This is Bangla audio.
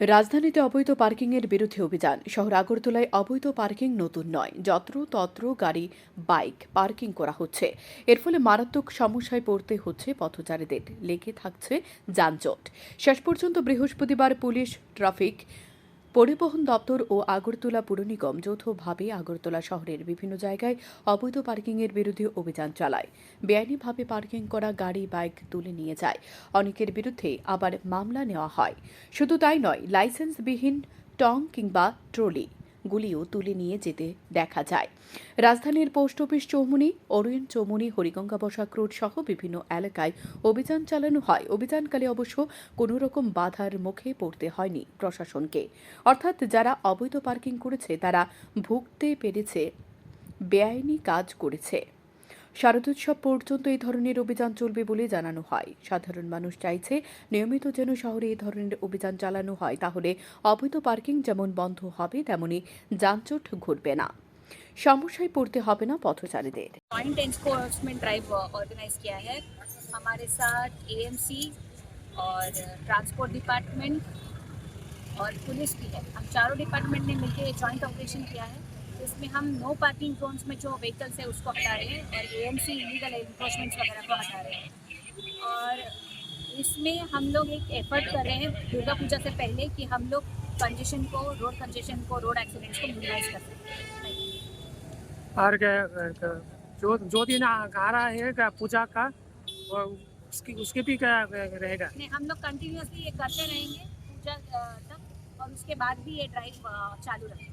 রাজধানীতে অবৈধ পার্কিংয়ের বিরুদ্ধে অভিযান। শহর আগরতলায় অবৈধ পার্কিং নতুন নয়। যত্র, তত্র, গাড়ি, বাইক পার্কিং করা হচ্ছে। এর ফলে মারাত্মক সমস্যায় পড়তে হচ্ছে পথচারীদের। লেগে থাকছে যানজট। শেষ পর্যন্ত বৃহস্পতিবার পুলিশ ট্রাফিক পরিবহন দপ্তর ও আগরতলা পুর নিগম যৌথভাবে আগরতলা শহরের বিভিন্ন জায়গায় অবৈধ পার্কিংয়ের বিরুদ্ধে অভিযান চালায়। বেআইনিভাবে পার্কিং করা গাড়ি, বাইক তুলে নিয়ে যায়। অনেকের বিরুদ্ধে আবার মামলা নেওয়া হয়। শুধু তাই নয়, লাইসেন্সবিহীন টং কিংবা ট্রলি গুলিও তুলে নিয়ে যেতে দেখা যায়। রাজধানীর post office Chowmuhani Orient Chowmuhani Hariganga Basak road সহ বিভিন্ন এলাকায় অভিযান চালানো হয়। অভিযানকালে অবশ্য কোনো রকম বাধার মুখে পড়তে হয়নি প্রশাসনকে। অর্থাৎ যারা অবৈধ পার্কিং করেছে, তারা ভুগতে পেরেছে, বেআইনি কাজ করেছে। শারদোৎসব পর্যন্ত এই ধরনের অভিযান চলবে বলে জানানো হয় সাধারণ মানুষ চাইছে নিয়মিত যেন শহরে এই ধরনের অভিযান চালানো হয় তাহলে অবৈধ পার্কিং যেমন বন্ধ হবে তেমনি যানজট ঘটবে না সমস্যায় পড়তে হবে না পথচারীদের जॉइंट एनफोर्समेंट ड्राइव ऑर्गेनाइज किया है हमारे साथ एएमसी और ट्रांसपोर्ट डिपार्टमेंट और पुलिस भी है हम चारों डिपार्टमेंट ने मिलकर जॉइंट ऑपरेशन किया है इसमें हम नो पार्किंग जोन्स में जो व्हीकल्स है उसको हटा रहे हैं और ए एम सी इलीगल एनफोर्समेंट्स वगैरह को हटा रहे हैं। और इसमें हम लोग एक एफर्ट कर रहे हैं दुर्गा पूजा से पहले कि हम लोग कंजेशन को रोड कंजेशन को रोड एक्सीडेंट्स को मिनिमाइज कर सकें। और क्या- क्या- जो जो दिन आ रहा है पूजा का उसकी उसके भी क्या रहेगा? नहीं हम लोग कंटिन्यूसली ये करते रहेंगे पूजा तक और उसके बाद भी ये ड्राइव चालू रखेंगे।